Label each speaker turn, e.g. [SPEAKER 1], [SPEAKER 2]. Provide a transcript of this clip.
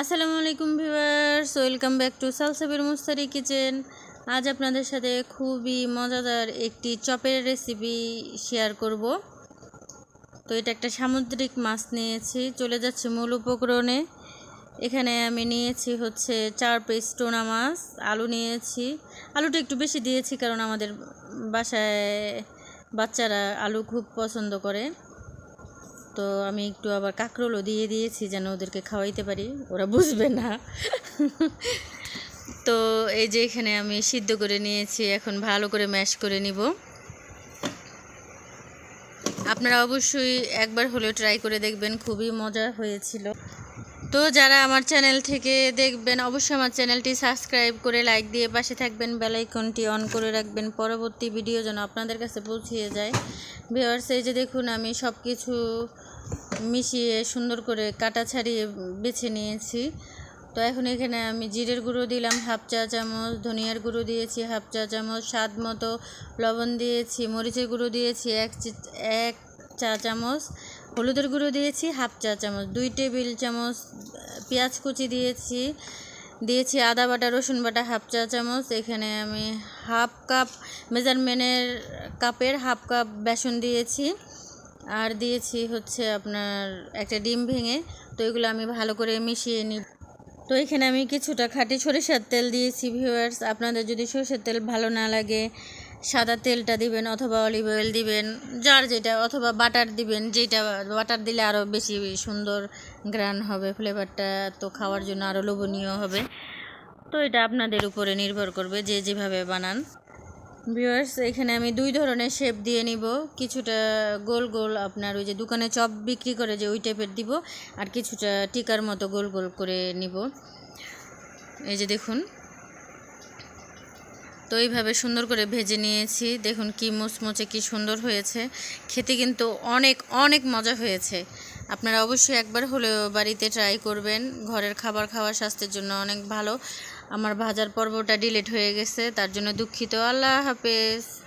[SPEAKER 1] আসসালামু আলাইকুম viewers, welcome back to Salsabir Mustari kitchen. আজ আপনাদের সাথে খুবই মজাদার একটি চপের রেসিপি শেয়ার করব। তো এটা একটা সামুদ্রিক মাছ নিয়েছি, চলে যাচ্ছে মূল উপকরণে। এখানে আমি নিয়েছি হচ্ছে চার পিস টোনা মাছ, আলু নিয়েছি। আলুটা একটু বেশি দিয়েছি কারণ আমাদের বাসায় বাচ্চারা আলু খুব পছন্দ করে। তো আমি একটু আবার কাঁকরোলও দিয়ে দিয়েছি যেন ওদেরকে খাওয়াইতে পারি। ওরা বুঝবে না। তো এই যে এখানে আমি সিদ্ধ করে নিয়েছি, এখন ভালো করে ম্যাশ করে নিব। আপনারা অবশ্যই একবার হলেও ট্রাই করে দেখবেন, খুবই মজা হয়েছিল। তো যারা আমার চ্যানেল থেকে দেখবেন, অবশ্যই আমার চ্যানেলটি সাবস্ক্রাইব করে লাইক দিয়ে পাশে থাকবেন বেলাইকনটি অন করে রাখবেন, পরবর্তী ভিডিও যেন আপনাদের কাছে পৌঁছিয়ে যায়। ভিওয়ার্স এই যে দেখুন, আমি সব কিছু মিশিয়ে সুন্দর করে কাটা ছাড়িয়ে বেছে নিয়েছি। তো এখন এখানে আমি জিরের গুঁড়ো দিলাম, হাফ চা চামচ, ধনিয়ার গুঁড়ো দিয়েছি, হাফ চা চামচ, স্বাদ মতো লবণ দিয়েছি, মরিচের গুঁড়ো দিয়েছি, এক এক চা চামচ হলুদের গুঁড়ো দিয়েছি, হাফ চা চামচ, দুই টেবিল চামচ, পেঁয়াজ কুচি দিয়েছি দিয়েছি আদা বাটা, রসুন বাটা, হাফ চা চামচ, এখানে আমি হাফ কাপ মেজারমেন্টের কাপের হাফ কাপ বেসন দিয়েছি, আর দিয়েছি হচ্ছে আপনার একটা ডিম ভেঙে, তো এগুলো আমি ভালো করে মিশিয়ে নিই তো এখানে আমি কিছুটা খাঁটি সরিষার তেল দিয়েছি ভিউয়ার্স আপনাদের যদি সরষের তেল ভালো না লাগে সাদা তেলটা দিবেন অথবা অলিভ অয়েল দিবেন, যার যেটা, অথবা বাটার দিবেন, যেটা বাটার দিলে আরও বেশি সুন্দর গ্রান হবে ফ্লেভারটা তো খাওয়ার জন্য আরও লোভনীয় হবে। তো এটা আপনাদের উপরে নির্ভর করবে যে যেভাবে বানান। ভিউয়ার্স এখানে আমি দুই ধরনের শেপ দিয়ে নিব। কিছুটা গোল গোল আপনার ওই যে দোকানে চপ বিক্রি করে যে ওই টাইপের দিব, আর কিছুটা টিকার মতো গোল গোল করে নিব। এই যে দেখুন। তো এইভাবে সুন্দর করে ভেজে নিয়েছি। দেখুন কি মুচমুচে, কি সুন্দর হয়েছে। খেতে কিন্তু অনেক অনেক মজা হয়েছে। আপনারা অবশ্যই একবার হলেও বাড়িতে ট্রাই করবেন। ঘরের খাবার খাওয়া স্বাস্থ্যের জন্য অনেক ভালো। আমার ভাজার পর্বটা ডিলেট হয়ে গেছে, তার জন্য দুঃখিত। আল্লাহ হাফেজ।